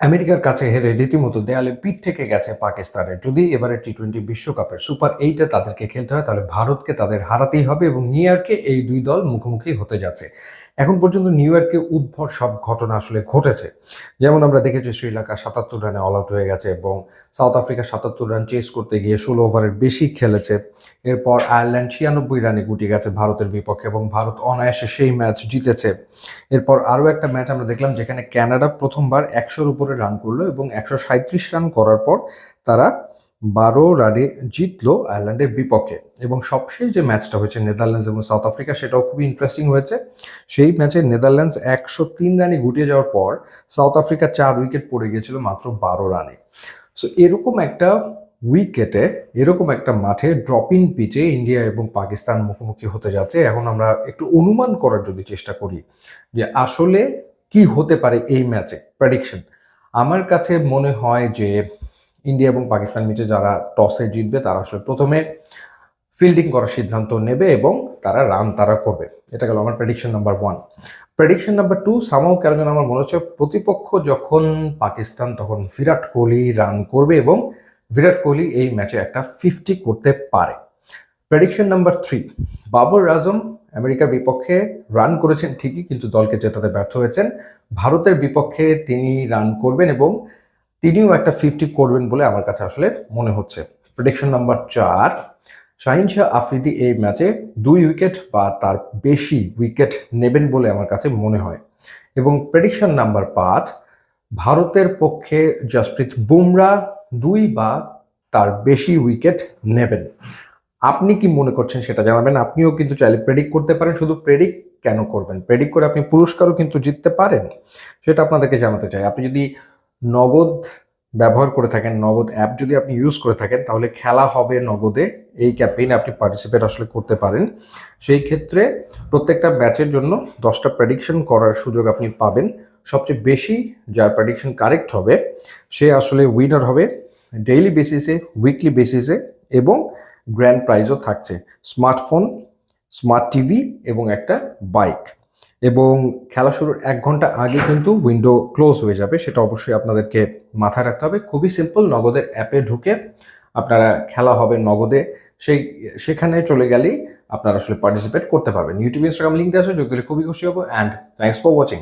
আমেরিকার কাছে হেরে রীতিমতো দেয়ালে পিঠ থেকে গেছে পাকিস্তানের। যদি এবারে টি টোয়েন্টি বিশ্বকাপের সুপার এইটে তাদেরকে খেলতে হয়, তাহলে ভারতকে তাদের হারাতেই হবে এবং নিউ ইয়র্কে এই দুই দল মুখোমুখি হতে যাচ্ছে। এখন পর্যন্ত নিউ ইয়র্কে উদ্ভর সব ঘটনা আসলে ঘটেছে। যেমন আমরা দেখেছি শ্রীলঙ্কা সাতাত্তর রানে অল আউট হয়ে গেছে এবং সাউথ আফ্রিকা সাতাত্তর রান চেস করতে গিয়ে ষোলো ওভারের বেশি খেলেছে। এরপর আয়ারল্যান্ড ছিয়ানব্বই রানে গুটিয়ে গেছে ভারতের বিপক্ষে এবং ভারত অনায়াসে সেই ম্যাচ জিতেছে। এরপর আরও একটা ম্যাচ আমরা দেখলাম যেখানে কানাডা প্রথমবার একশোর উপরে রান করল এবং একশো সাঁত্রিশ রান করার পর তারা বারো রানে জিতলো আয়ারল্যান্ডের বিপক্ষে। এবং সবশেষ যে ম্যাচটা হয়েছে নেদারল্যান্ডস এবং সাউথ আফ্রিকা, সেটাও খুবই ইন্টারেস্টিং হয়েছে। সেই ম্যাচে নেদারল্যান্ডস একশো তিন রানে গুটিয়ে যাওয়ার পর সাউথ আফ্রিকা চার উইকেট পড়ে গিয়েছিল মাত্র বারো রানে। সো এরকম একটা উইকেটে এরকম একটা মাঠে ড্রপ ইন পিচে ইন্ডিয়া এবং পাকিস্তান মুখোমুখি হতে যাচ্ছে। এখন আমরা একটু অনুমান করার যদি চেষ্টা করি যে আসলে কি হতে পারে এই ম্যাচে প্রেডিকশন আমার কাছে মনে হয় যে ইন্ডিয়া এবং পাকিস্তান ম্যাচে যারা টসে জিতবে, তারা আসলে প্রথমে ফিল্ডিং করার সিদ্ধান্ত নেবে এবং তারা রান তারা করবে। এটা গেল আমার prediction number one prediction number two সামাও কেন যেন আমার মনে হচ্ছে প্রতিপক্ষ যখন পাকিস্তান, তখন বিরাট কোহলি রান করবে এবং বিরাট কোহলি এই ম্যাচে একটা ফিফটি করতে পারে। Prediction number three Babar Azam আমেরিকার বিপক্ষে রান করেছেন ঠিকই, কিন্তু দলকে জেতাতে ব্যর্থ হয়েছেন। ভারতের বিপক্ষে তিনি রান করবেন এবং তিনিও একটা ফিফটি করবেন বলে আমার কাছে আসলে মনে হচ্ছে। প্রেডিকশন নাম্বার চার, শাহিন শাহ আফ্রিদি এই ম্যাচে দুই উইকেট বা তার বেশি উইকেট নেবেন বলে আমার কাছে মনে হয়। এবং প্রেডিকশন নাম্বার পাঁচ, ভারতের পক্ষে জসপ্রীত বুমরা দুই বা তার বেশি উইকেট নেবেন। আপনি কি মনে করছেন সেটা জানাবেন? আপনিও কিন্তু চাইলে প্রেডিক্ট করতে পারেন, শুধু প্রেডিক্ট কেন করবেন? প্রেডিক্ট করে আপনি পুরস্কারও কিন্তু জিততে পারেন, সেটা আপনাদেরকে জানাতে চাই। আপনি যদি নগদ ব্যবহার করে থাকেন, নগদ অ্যাপ যদি আপনি ইউজ করে থাকেন, তাহলে খেলা হবে নগদে। এই ক্যাম্পেইনে আপনি পার্টিসিপেট আসলে করতে পারেন। সেই ক্ষেত্রে প্রত্যেকটা ম্যাচের জন্য দশটা প্রেডিকশন করার সুযোগ আপনি পাবেন। সবচেয়ে বেশি যার প্রেডিকশন কারেক্ট হবে, সে আসলে উইনার হবে ডেইলি বেসিসে উইকলি বেসিসে এবং গ্র্যান্ড প্রাইজও থাকছে। স্মার্টফোন স্মার্ট টিভি এবং একটা বাইক এবং খেলা শুরুর এক ঘণ্টা আগে কিন্তু উইন্ডো ক্লোজ হয়ে যাবে, সেটা অবশ্যই আপনাদেরকে মাথায় রাখতে হবে। খুবই সিম্পল নগদের অ্যাপে ঢুকে আপনারা খেলা হবে নগদে। সেই, সেখানে চলে গেলেই আপনারা আসলে পার্টিসিপেট করতে পারবেন। ইউটিউব ইনস্টাগ্রাম লিঙ্ক দেওয়া আছে যোগ দিলে খুবই খুশি হব। And thanks for watching